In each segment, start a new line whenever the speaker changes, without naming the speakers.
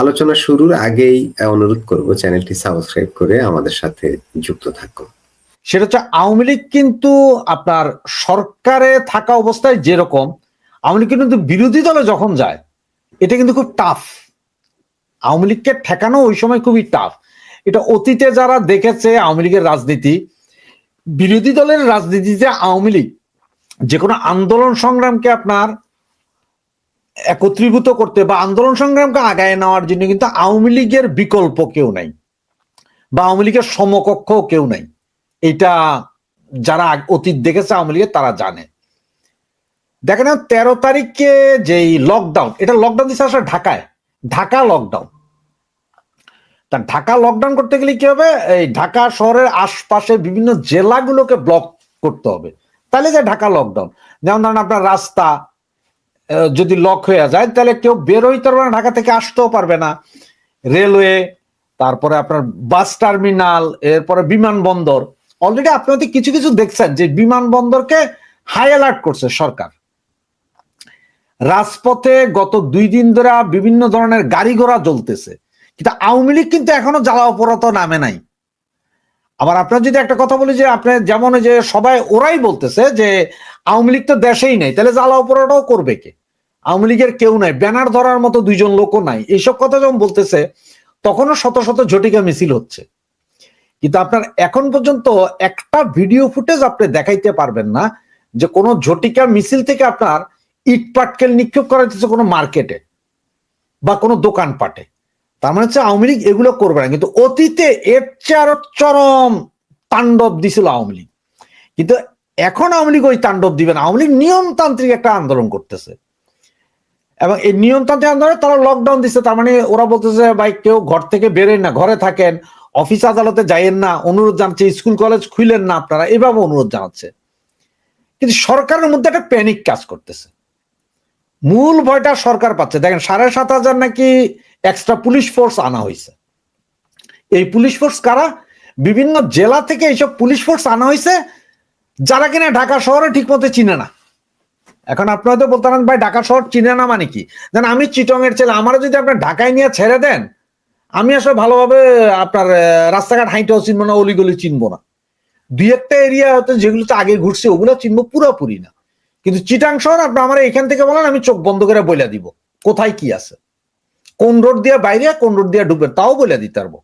আলোচনা শুরুর আগেই অনুরোধ করব চ্যানেলটি সাবস্ক্রাইব করে আমাদের সাথে যুক্ত থাকুন।
সেটা হচ্ছে আওয়ামী লীগ কিন্তু আপনার সরকারে থাকা অবস্থায় যেরকম, আওয়ামী লীগ কিন্তু বিরোধী দলে যখন যায়, এটা কিন্তু খুব টাফ আওয়ামী লীগকে ঠেকানো ওই সময় খুবই টাফ এটা অতীতে যারা দেখেছে আওয়ামী লীগের রাজনীতি, বিরোধী দলের রাজনীতিতে আওয়ামী লীগ যে কোনো আন্দোলন সংগ্রামকে আপনার একত্রীভূত করতে বা আন্দোলন সংগ্রামকে আগায় নেওয়ার জন্য কিন্তু আওয়ামী লীগের বিকল্প কেউ নাই বা আওয়ামী লীগের সমকক্ষ কেউ নাই। এটা যারা অতীত দেখেছে আওয়ামী লীগের, তারা জানে। দেখেন তেরো তারিখে যেই লকডাউন এটা লকডাউন দিচ্ছে আসলে ঢাকায়, ঢাকা লকডাউন তা ঢাকা লকডাউন করতে গেলে কি হবে? এই ঢাকা শহরের আশপাশের বিভিন্ন জেলাগুলোকে ব্লক করতে হবে। তাহলে যে ঢাকা লকডাউন যেমন ধরেন আপনার রাস্তা যদি লক হয়ে যায়, তাহলে কেউ বের হইতে পারবে না ঢাকা থেকে আসতেও পারবে না। রেলওয়ে, তারপরে আপনার বাস টার্মিনাল, এরপরে বিমানবন্দর। অলরেডি আপনি হয়তো কিছু কিছু দেখছেন যে বিমানবন্দরকে হাই অ্যালার্ট করছে সরকার। রাজপথে গত দুই দিন ধরে বিভিন্ন ধরনের গাড়ি ঘোড়া জ্বলতেছে। কিন্তু আওয়ামী লীগ কিন্তু এখনও জ্বালা অপরাধ নামে নাই। আবার আপনার যদি একটা কথা বলি যে আপনি যেমন যে সবাই ওরাই বলতেছে যে আওয়ামী লীগ তো দেশেই নেই, তাহলে জ্বালা অপরাধও করবে কে? আওয়ামী লীগের কেউ নাই, ব্যানার ধরার মতো দুইজন লোকও নাই। এইসব কথা যখন বলতেছে, তখনও শত শত ঝটিকা মিছিল হচ্ছে। কিন্তু আপনার এখন পর্যন্ত একটা ভিডিও ফুটেজ আপনি দেখাইতে পারবেন না যে কোনো ঝটিকা মিছিল থেকে আপনার ইট পাটকেল নিক্ষেপ করা হচ্ছে কোনো মার্কেটে বা কোনো দোকানপাটে। তার মানে হচ্ছে আওয়ামী লীগ এগুলো করবে না। কিন্তু অতীতে এর চেয়ে আরও চরম তাণ্ডব দিছিল আওয়ামী লীগ। কিন্তু এখন আওয়ামী লীগ ওই তাণ্ডব দিবে না। আওয়ামী লীগ নিয়মতান্ত্রিক একটা আন্দোলন করতেছে। এবং এই নিয়মতান্ত্রিক আন্দোলনে তারা লকডাউন দিচ্ছে তার মানে ওরা বলতেছে, ভাই, কেউ ঘর থেকে বেরেন না, ঘরে থাকেন অফিস আদালতে যাইয়েন না, অনুরোধ জানাচ্ছে স্কুল কলেজ খুইলেন না আপনারা। এভাবে অনুরোধ জানাচ্ছে। কিন্তু সরকারের মধ্যে একটা প্যানিক কাজ করতেছে। মূল ভয়টা সরকার পাচ্ছে। দেখেন, সাড়ে সাত হাজার নাকি এক্সট্রা পুলিশ ফোর্স আনা হয়েছে এই পুলিশ ফোর্স কারা? বিভিন্ন জেলা থেকে এইসব পুলিশ ফোর্স আনা হয়েছে যারা কিনা ঢাকা শহরে ঠিক মতো চিনে না। এখন আপনি হয়তো বলতে ভাই, ঢাকা শহর চিনে না মানে কি? জান আমি চিটং এর ছেলে আমারও যদি আপনার ঢাকায় নিয়ে ছেড়ে দেন, আমি আসলে ভালোভাবে আপনার রাস্তাঘাট হাইটেও চিনবো না, অলিগলি চিনবো না। দুই একটা এরিয়া হয়তো যেগুলোতে আগে ঘুরছে, ওগুলো চিনবো পুরোপুরি না। কিন্তু চিটাং শহর আপনি আমার এখান থেকে বলেন, আমি চোখ বন্ধ করে বলে দিব, কোথায় কি আছে? কোন রোড দিয়ে বাইরে, কোন রোড দিয়ে ঢুকবেন তাও বলে দিতে পারব।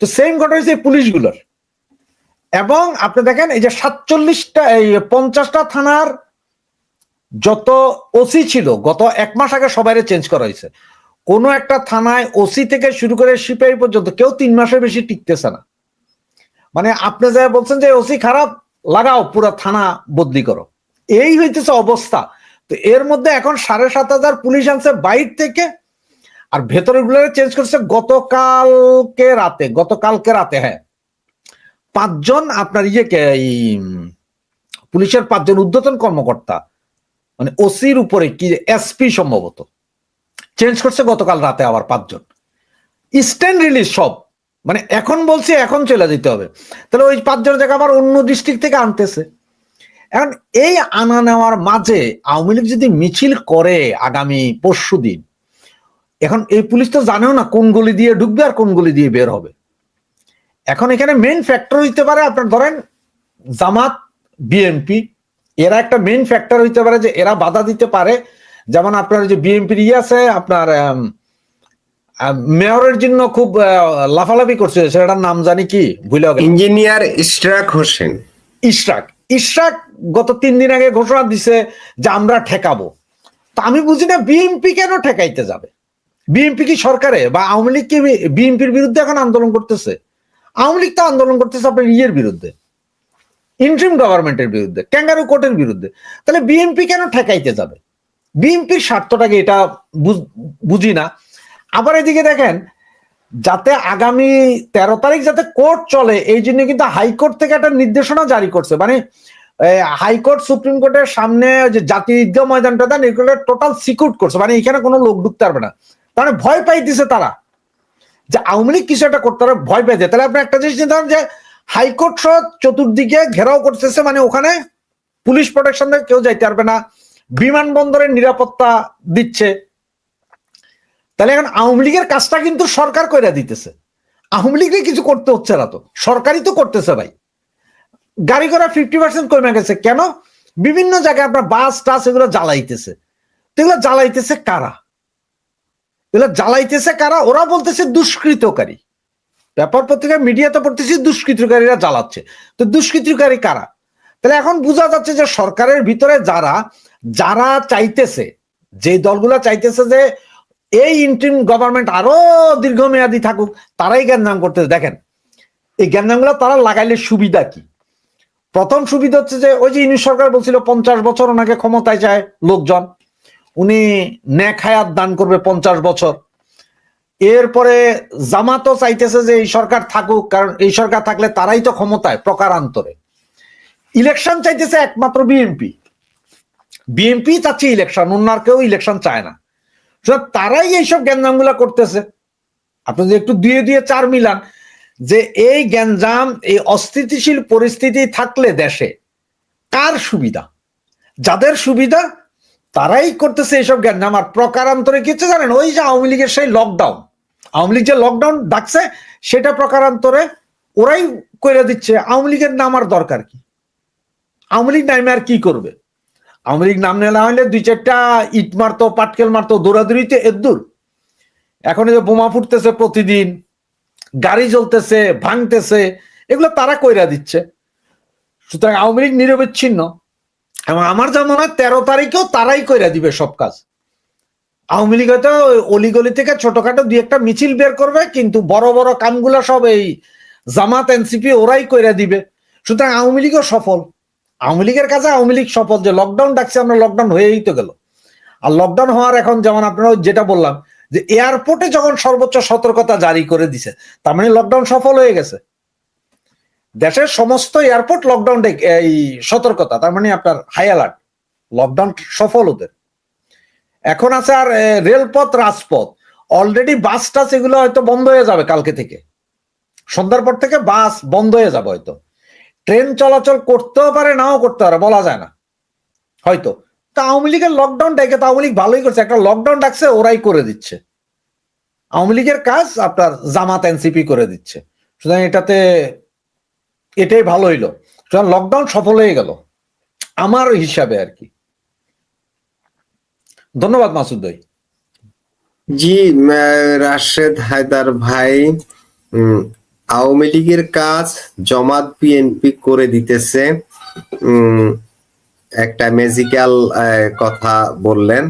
তো সেম ঘটনা এই পুলিশগুলোর। এবং আপনি দেখেন, এই যে সাতচল্লিশটা, এই পঞ্চাশটা থানার যত ওসি ছিল, গত এক মাস আগে সবাইরে চেঞ্জ করা হয়েছে। কোন একটা থানায় ওসি থেকে শুরু করে সিপাহী পর্যন্ত কেউ তিন মাসের বেশি টিকতেছে না। মানে আপনি যা বলছেন যে ওসি খারাপ, লাগাও, পুরো থানা বদলি করো। এই হইতেছে অবস্থা। তো এর মধ্যে এখন সাড়ে সাত হাজার পুলিশ আনছে বাইর থেকে, আর ভেতরেরগুলো চেঞ্জ করছে গতকালকে রাতে গতকালকে রাতে হ্যাঁ। পাঁচজন আপনার এই পুলিশের পাঁচজন ঊর্ধ্বতন কর্মকর্তা। মানে ওসির উপরে কি এসপি সম্ভবত। চেঞ্জ করছে গতকাল রাতে আবার পাঁচজন। স্ট্যান্ড রিলিজ সব। মানে এখন বলছে, এখন চলে যেতে হবে। তাহলে ওই পাঁচজন জায়গা আবার অন্য ডিস্ট্রিক্ট থেকে আনতেছে। এখন এই আনা নেওয়ার মাঝে আওয়ামী লীগ যদি মিছিল করে আগামী পরশু দিন, এখন এই পুলিশ তো জানেও না কোন গলি দিয়ে ঢুকবে আর কোন গলি দিয়ে বের হবে। এখন এখানে মেইন ফ্যাক্টর হইতে পারে আপনার ধরেন জামাত বিএনপি এরা একটা মেইন ফ্যাক্টর হইতে পারে যে এরা বাধা দিতে পারে। যেমন আপনার যে বিএনপির ইয়ে আছে আপনার মেয়রের জন্য খুব লাফালাফি করছে সেটার নাম জানি কি? ভুলে
ইঞ্জিনিয়ার ইশরাক হোসেন।
ইশরাক। ইশরাক গত তিন দিন আগে ঘোষণা দিছে যে আমরা ঠেকাবো। তা আমি বুঝি না বিএনপি কেন ঠেকাইতে যাবে? বিএনপি কি সরকারে? বা আওয়ামী লীগ কি বিএনপির বিরুদ্ধে এখন আন্দোলন করতেছে? আওয়ামী লীগ তো আন্দোলন করতেছে আপনার ইয়ের বিরুদ্ধে। ইন্ট্রিম গভর্নমেন্টের বিরুদ্ধে ক্যাঙ্গারু কোর্টের বিরুদ্ধে। তাহলে বিএনপি কেন ঠেকাইতে যাবে? বিএনপির স্বার্থটাকে এটা বুঝ- না। আবার এদিকে দেখেন, যাতে আগামী তেরো তারিখ যাতে কোর্ট চলে, এই জন্য কিন্তু হাইকোর্ট থেকে একটা নির্দেশনা জারি করছে। মানে হাইকোর্ট সুপ্রিম কোর্টের সামনে যে জাতীয় ঈদগাহ ময়দানটা দেন, এগুলো টোটাল সিকিউর করছে। মানে এখানে কোনো লোক ঢুকতে পারবে না। তার মানে ভয় পাইতেছে তারা। যে আওয়ামী লীগ কিছু একটা করতে ভয় পেয়েছে তাহলে আপনি একটা জিনিস চিন্তা যে হাইকোর্ট সহ চতুর্দিকে ঘেরাও করতেছে মানে ওখানে পুলিশ প্রোটেকশন কেউ যাইতে পারবে না। বিমানবন্দরের নিরাপত্তা দিচ্ছে। তাহলে এখন আওয়ামী লীগের কাজটা কিন্তু সরকার কইরা দিতেছে। আওয়ামী লীগকে কিছু করতে হচ্ছে না তো। সরকারই তো করতেছে ভাই। গাড়ি ঘোড়া ফিফটি পার্সেন্ট কমে গেছে। কেন? বিভিন্ন জায়গায় আপনার বাস, টাস এগুলো জ্বালাইতেছে। তো এগুলো জ্বালাইতেছে কারা? এগুলো জ্বালাইতেছে কারা? ওরা বলতেছে দুষ্কৃতকারী। ব্যাপার পত্রিকা মিডিয়াতে পড়তেছি, দুষ্কৃতকারীরা জ্বালাচ্ছে। তো দুষ্কৃতকারী কারা? তাহলে এখন বোঝা যাচ্ছে যে সরকারের ভিতরে যারা যারা চাইতেছে, যে দলগুলো চাইতেছে যে এই ইন্টারিম গভর্নমেন্ট আরও দীর্ঘমেয়াদী থাকুক, তারাই জ্ঞানদাম করতেছে। দেখেন, এই জ্ঞানদামগুলো তারা লাগাইলে সুবিধা কি? প্রথম সুবিধা হচ্ছে যে ওই যে ইউনিট সরকার বলছিল, পঞ্চাশ বছর ওনাকে ক্ষমতায় চায় লোকজন। উনি ন্যাক দান করবে পঞ্চাশ বছর। এরপরে জামাতও চাইতেছে যে এই সরকার থাকুক, কারণ এই সরকার থাকলে তারাই তো ক্ষমতায় প্রকারান্তরে ইলেকশন চাইতেছে একমাত্র বিএনপি বিএনপি চাচ্ছে ইলেকশন অন্যার কেউ ইলেকশন চায় না। তারাই এইসব গ্যাঞ্জামগুলা করতেছে। আপনি যদি একটু দিয়ে দিয়ে চার মিলান, যে এই গ্যাঞ্জাম, এই অস্থিতিশীল পরিস্থিতি থাকলে দেশে কার সুবিধা? যাদের সুবিধা? তারাই করতেছে এইসব জ্ঞান। আর প্রকারান্তরে কি হচ্ছে জানেন? ওই যে আওয়ামী লীগের সেই লকডাউন আওয়ামী লীগ যে লকডাউন ডাকছে, সেটা প্রকারান্তরে ওরাই করে দিচ্ছে, আওয়ামী লীগের নামার দরকার কি? আওয়ামী লীগ নামে আর কি করবে? আওয়ামী লীগ নাম নেওয়া হলে দুই চারটা ইট মারতো, পাটকেল মারতো দৌড়াদৌড়িতে এদ্দুর এখন এই যে বোমা ফুটতেছে প্রতিদিন, গাড়ি জ্বলতেছে, ভাঙতেছে, এগুলো তারা কইরা দিচ্ছে। সুতরাং আওয়ামী লীগ নিরবিচ্ছিন্ন। এবং আমার যা মনে হয় তেরো তারিখেও তারাই কইরা দিবে সব কাজ। আওয়ামী লীগ হয়তো অলিগলি থেকে ছোটখাটো দুই একটা মিছিল বের করবে, কিন্তু বড় বড় কামগুলো সব এই জামাত, এনসিপি ওরাই কইরা দিবে। সুতরাং আওয়ামী লীগও সফল। আওয়ামী লীগের কাছে আওয়ামী লীগ সফল, যে লকডাউন ডাকছে, আমরা লকডাউন হয়েই তো গেল। আর লকডাউন হওয়ার এখন যেমন আপনারা যেটা বললাম, যে এয়ারপোর্টে যখন সর্বোচ্চ সতর্কতা জারি করে দিছে, তার মানে লকডাউন সফল হয়ে গেছে। দেশের সমস্ত এয়ারপোর্ট লকডাউন এই সতর্কতা, তার মানে আপনার হাই অ্যালার্ট লকডাউন সফল ওদের। এখন আছে আর রেলপথ, রাজপথ। অলরেডি বাস টাস এগুলো হয়তো বন্ধ হয়ে যাবে কালকে থেকে। সন্ধ্যার পর থেকে বাস বন্ধ হয়ে যাবে হয়তো। ট্রেন চলাচল করতেও পারে, নাও করতে পারে, বলা যায় না। হয়তো। তা আওয়ামী লীগের লকডাউন ডেকে তো আওয়ামী লীগ ভালোই করছে, একটা লকডাউন ডাকছে, ওরাই করে দিচ্ছে। আওয়ামী লীগের কাজ আপনার জামাত এনসিপি করে দিচ্ছে। সুতরাং এটাতে এটাই ভালো হইল। লকডাউন সফল হয়ে গেল। আমার হিসাবে আর কি। ধন্যবাদ মাসুদ ভাই।
জি রাশেদ হায়দার ভাই আওয়ামী লীগের কাজ জমাত বিএনপি করে দিতেছে। একটা ম্যাজিক্যাল কথা বললেন।